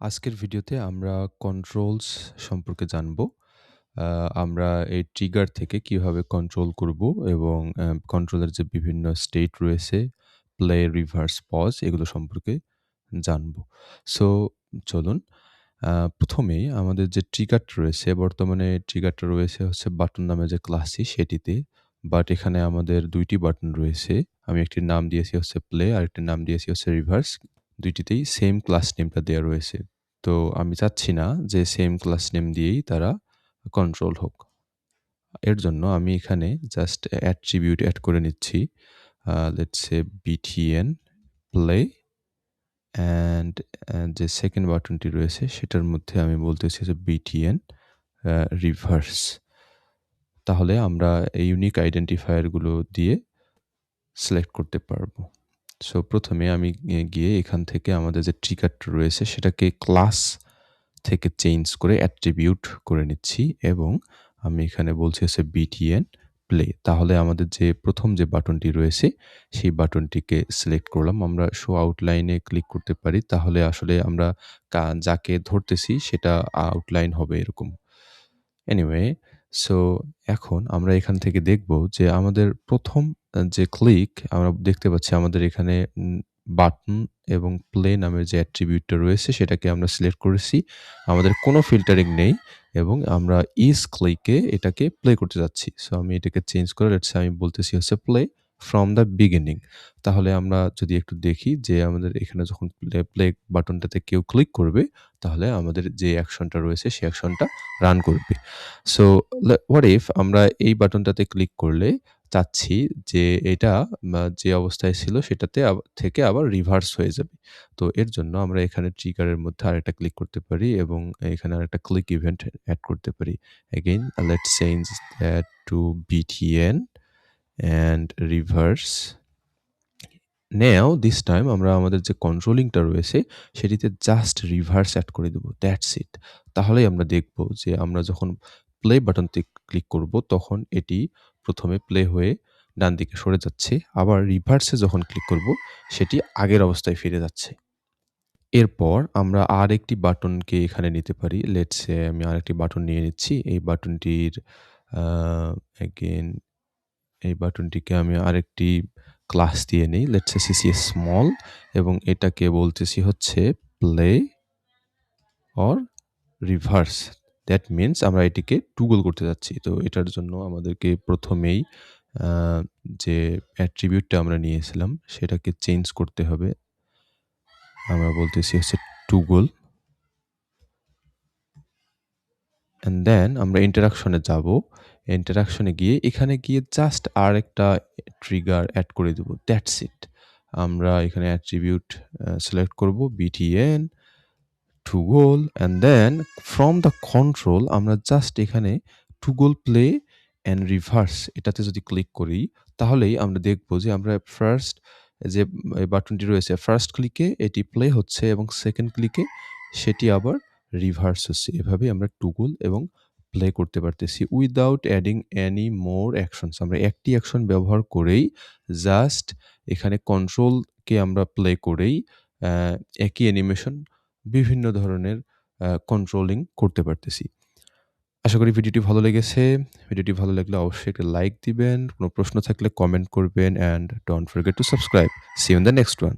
আজকের ভিডিওতে আমরা কন্ট্রোলস সম্পর্কে জানব। আমরা এই ট্রিগার থেকে কীভাবে কন্ট্রোল করব এবং কন্ট্রোলের যে বিভিন্ন স্টেট রয়েছে, প্লে, রিভার্স, পজ এগুলো সম্পর্কে জানব। সো চলুন ১ম আমাদের যে ট্রিগারটা রয়েছে, বর্তমানে ট্রিগারটা রয়েছে হচ্ছে বাটন নামে যে ক্লাসটি সেটিতে। বাট এখানে আমাদের দুইটি বাটন রয়েছে। আমি একটির নাম দিয়েছি হচ্ছে প্লে, আরেকটির নাম দিয়েছি হচ্ছে রিভার্স। ২ টিতেই সেম ক্লাস নেমটা দেয়া রয়েছে। তো আমি চাচ্ছি না যে সেম ক্লাস নেম দিয়েই তারা কন্ট্রোল হোক। এর জন্য আমি এখানে জাস্ট অ্যাট্রিবিউট অ্যাড করে নিচ্ছি। লেটস বিটিএন প্লে অ্যান্ড যে সেকেন্ড বাটনটি রয়েছে সেটার মধ্যে আমি বলতেছি যে বিটিএন রিভার্স। তাহলে আমরা এই ইউনিক আইডেন্টিফায়ারগুলো দিয়ে সিলেক্ট করতে পারব। সো প্রথমে আমি গিয়ে এখান থেকে আমাদের যে ট্রিগারটা রয়েছে, সেটাকে ক্লাস থেকে চেঞ্জ করে অ্যাট্রিবিউট করে নিচ্ছি এবং আমি এখানে বলছি হচ্ছে বিটিএন প্লে। তাহলে আমাদের যে প্রথম যে বাটনটি রয়েছে, সেই বাটনটিকে সিলেক্ট করলাম। আমরা শো আউটলাইনে ক্লিক করতে পারি। তাহলে আসলে আমরা যাকে ধরতেছি, সেটা আউটলাইন হবে এরকম। এনিওয়ে সো এখন আমরা এখান থেকে দেখব যে আমাদের প্রথম যে ক্লিক আমরা দেখতে পাচ্ছি আমাদের এখানে বাটন এবং প্লে নামের যে অ্যাট্রিবিউটটা রয়েছে সেটাকে আমরা সিলেক্ট করেছি। আমাদের কোনো ফিল্টারিং নেই এবং আমরা ইজ ক্লিকে এটাকে প্লে করতে যাচ্ছি। সো আমি এটাকে চেঞ্জ করে লেটস আমি বলতেছি হচ্ছে প্লে ফ্রম দ্য বিগিনিং। তাহলে আমরা যদি একটু দেখি যে আমাদের এখানে যখন প্লে, প্লে বাটনটাতে কেউ ক্লিক করবে তাহলে আমাদের যে অ্যাকশনটা রয়েছে, সেই অ্যাকশনটা রান করবে। সো হোয়াট ইফ আমরা এই বাটনটাতে ক্লিক করলে চাচ্ছি যে এটা যে অবস্থায় ছিল সেটাতে থেকে আবার রিভার্স হয়ে যাবে। তো এর জন্য আমরা এখানে ট্রিগারের মধ্যে আরেকটা ক্লিক করতে পারি এবং এখানে আরেকটা ক্লিক ইভেন্ট অ্যাড করতে পারি। Again let's change to BTN and reverse. Now this time আমরা আমাদের যে কন্ট্রোলিংটা রয়েছে, সেটিতে জাস্ট রিভার্স অ্যাড করে দেবো দ্যাটস ইট। তাহলেই আমরা দেখব যে আমরা যখন প্লে বাটনতে ক্লিক করব, তখন এটি প্রথমে প্লে হয়ে ডান দিকে সরে যাচ্ছে। আবার রিভার্সে যখন ক্লিক করব, সেটি আগের অবস্থায় ফিরে যাচ্ছে। এরপর আমরা আরেকটি বাটনকে এখানে নিতে পারি। লেটসে আমি আরেকটি বাটন নিয়ে নিচ্ছি। এই বাটনটির এগেইন এই বাটনটিকে আমি আরেকটি ক্লাস দিয়ে নিই লেটস সে সিসি স্মল এবং এটাকে বলতেছি হচ্ছে play or reverse. That means আমরা এটিকে টুগল করতে যাচ্ছি। তো এটার জন্য আমাদেরকে প্রথমেই যে অ্যাট্রিবিউটটা আমরা নিয়েছিলাম, সেটাকে চেঞ্জ করতে হবে। আমরা বলতেছি হচ্ছে টুগল। অ্যান্ড দেন আমরা ইন্টারাকশনে যাব। ইন্টারেকশন গিয়ে এখানে গিয়ে জাস্ট আরেকটা ট্রিগার অ্যাড করে দেব। That's it. আমরা এখানে অ্যাট্রিবিউট সিলেক্ট করব BTN toggle and then from the control আমরা জাস্ট এখানে টুগল প্লে অ্যান্ড রিভার্স এটাতে যদি ক্লিক করি, তাহলেই আমরা দেখব যে আমরা ফার্স্ট যে বাটনটি রয়েছে ফার্স্ট ক্লিকে এটি প্লে হচ্ছে এবং সেকেন্ড ক্লিকে সেটি আবার রিভার্স হচ্ছে। এভাবেই আমরা টুগল এবং প্লে করতে পারতেছি without adding any more actions. আমরা একটি অ্যাকশন ব্যবহার করেই জাস্ট এখানে কন্ট্রোলকে আমরা প্লে করেই একই অ্যানিমেশন বিভিন্ন ধরনের কন্ট্রোলিং করতে পারতেছি। আশা করি ভিডিওটি ভালো লেগেছে। ভিডিওটি ভালো লাগলে অবশ্যই একটা লাইক দিবেন। কোনো প্রশ্ন থাকলে কমেন্ট করবেন and don't forget to subscribe. See in the next one.